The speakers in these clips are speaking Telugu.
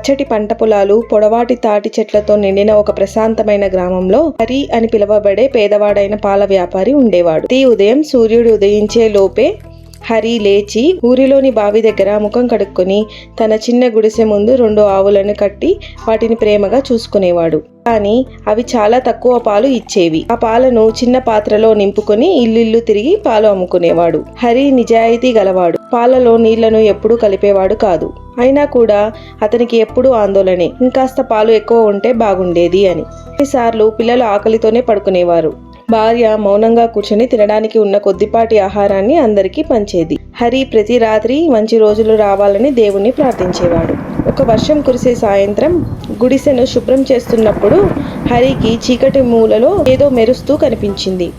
పచ్చటి పంట పొలాలు పొడవాటి తాటి చెట్లతో నిండిన ఒక ప్రశాంతమైన గ్రామంలో హరి అని పిలువబడే పేదవాడైన పాల వ్యాపారి ఉండేవాడు. ప్రతి ఉదయం సూర్యుడు ఉదయించే లోపే హరి లేచి ఊరిలోని బావి దగ్గర ముఖం కడుక్కొని తన చిన్న గుడిసె ముందు రెండు ఆవులను కట్టి వాటిని ప్రేమగా చూసుకునేవాడు. కానీ అవి చాలా తక్కువ పాలు ఇచ్చేవి. ఆ పాలను చిన్న పాత్రలో నింపుకొని ఇల్లిల్లు తిరిగి పాలు అమ్ముకునేవాడు. హరి నిజాయితీ గలవాడు. పాలలో నీళ్ళను ఎప్పుడూ కలిపేవాడు కాదు. అయినా కూడా అతనికి ఎప్పుడూ ఆందోళనే. ఇంకాస్త పాలు ఎక్కువ ఉంటే బాగుండేది అని. కొన్నిసార్లు పిల్లలు ఆకలితోనే పడుకునేవారు. భార్య మౌనంగా కూర్చొని తినడానికి ఉన్న కొద్దిపాటి ఆహారాన్ని అందరికీ పంచేది. హరి ప్రతి రాత్రి మంచి రోజులు రావాలని దేవుణ్ణి ప్రార్థించేవాడు. ఒక వర్షం కురిసే సాయంత్రం గుడిసెను శుభ్రం చేస్తున్నప్పుడు హరికి చీకటి మూలలో ఏదో మెరుస్తూ కనిపించింది.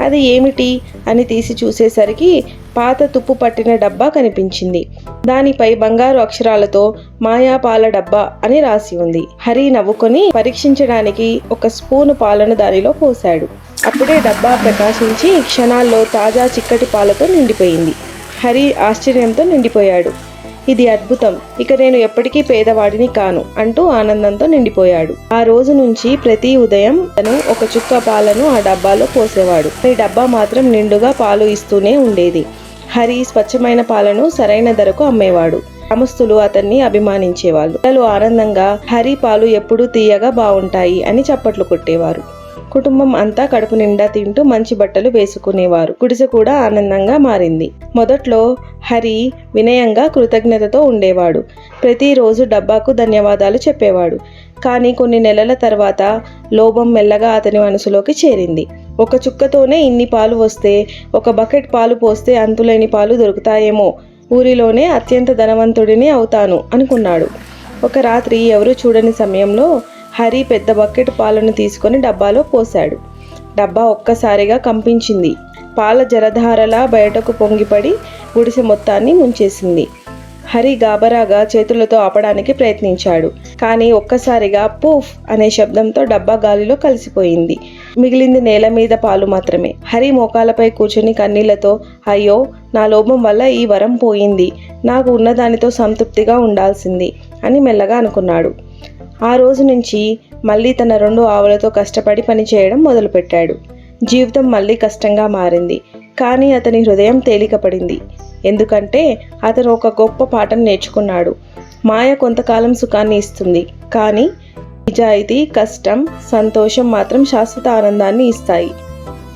అది ఏమిటి అని తీసి చూసేసరికి పాత తుప్పు పట్టిన డబ్బా కనిపించింది. దానిపై బంగారు అక్షరాలతో మాయా పాల డబ్బా అని రాసి ఉంది. హరి నవ్వుకొని పరీక్షించడానికి ఒక స్పూను పాలను దానిలో పోశాడు. అప్పుడే డబ్బా ప్రకాశించి క్షణాల్లో తాజా చిక్కటి పాలతో నిండిపోయింది. హరి ఆశ్చర్యంతో నిండిపోయాడు. ఇది అద్భుతం. ఇక నేను ఎప్పటికీ పేదవాడిని కాను అంటూ ఆనందంతో నిండిపోయాడు. ఆ రోజు నుంచి ప్రతి ఉదయం తను ఒక చుక్క పాలను ఆ డబ్బాలో పోసేవాడు. ఈ డబ్బా మాత్రం నిండుగా పాలు ఇస్తూనే ఉండేది. హరి స్వచ్ఛమైన పాలను సరైన ధరకు అమ్మేవాడు. గ్రామస్తులు అతన్ని అభిమానించేవాళ్ళు. పిల్లలు ఆనందంగా హరి పాలు ఎప్పుడూ తీయగా బాగుంటాయి అని చప్పట్లు కొట్టేవారు. కుటుంబం అంతా కడుపు నిండా తింటూ మంచి బట్టలు వేసుకునేవారు. గుడిసె కూడా ఆనందంగా మారింది. మొదట్లో హరి వినయంగా కృతజ్ఞతతో ఉండేవాడు. ప్రతిరోజు డబ్బాకు ధన్యవాదాలు చెప్పేవాడు. కానీ కొన్ని నెలల తర్వాత లోభం మెల్లగా అతని మనసులోకి చేరింది. ఒక చుక్కతోనే ఇన్ని పాలు వస్తే ఒక బకెట్ పాలు పోస్తే అంతులేని పాలు దొరుకుతాయేమో. ఊరిలోనే అత్యంత ధనవంతుడిని అవుతాను అనుకున్నాడు. ఒక రాత్రి ఎవరూ చూడని సమయంలో హరి పెద్ద బకెట్ పాలను తీసుకొని డబ్బాలో పోశాడు. డబ్బా ఒక్కసారిగా కంపించింది. పాల జలధారలా బయటకు పొంగిపడి గుడిసె మొత్తాన్ని ముంచేసింది. హరి గాబరాగా చేతులతో ఆపడానికి ప్రయత్నించాడు. కానీ ఒక్కసారిగా పూఫ్ అనే శబ్దంతో డబ్బా గాలిలో కలిసిపోయింది. మిగిలింది నేల మీద పాలు మాత్రమే. హరి మోకాలపై కూర్చుని కన్నీళ్ళతో అయ్యో నా లోభం వల్ల ఈ వరం పోయింది. నాకు ఉన్నదానితో సంతృప్తిగా ఉండాల్సింది అని మెల్లగా అనుకున్నాడు. ఆ రోజు నుంచి మళ్ళీ తన రెండు ఆవులతో కష్టపడి పనిచేయడం మొదలుపెట్టాడు. జీవితం మళ్ళీ కష్టంగా మారింది. కానీ అతని హృదయం తేలికపడింది. ఎందుకంటే అతను ఒక గొప్ప పాఠం నేర్చుకున్నాడు. మాయ కొంతకాలం సుఖాన్ని ఇస్తుంది. కానీ నిజాయితీ కష్టం సంతోషం మాత్రం శాశ్వత ఆనందాన్ని ఇస్తాయి.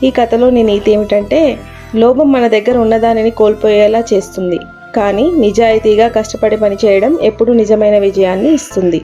ఈ కథలో నేను నీతి ఏమిటంటే లోభం మన దగ్గర ఉన్నదానిని కోల్పోయేలా చేస్తుంది. కానీ నిజాయితీగా కష్టపడి పనిచేయడం ఎప్పుడూ నిజమైన విజయాన్ని ఇస్తుంది.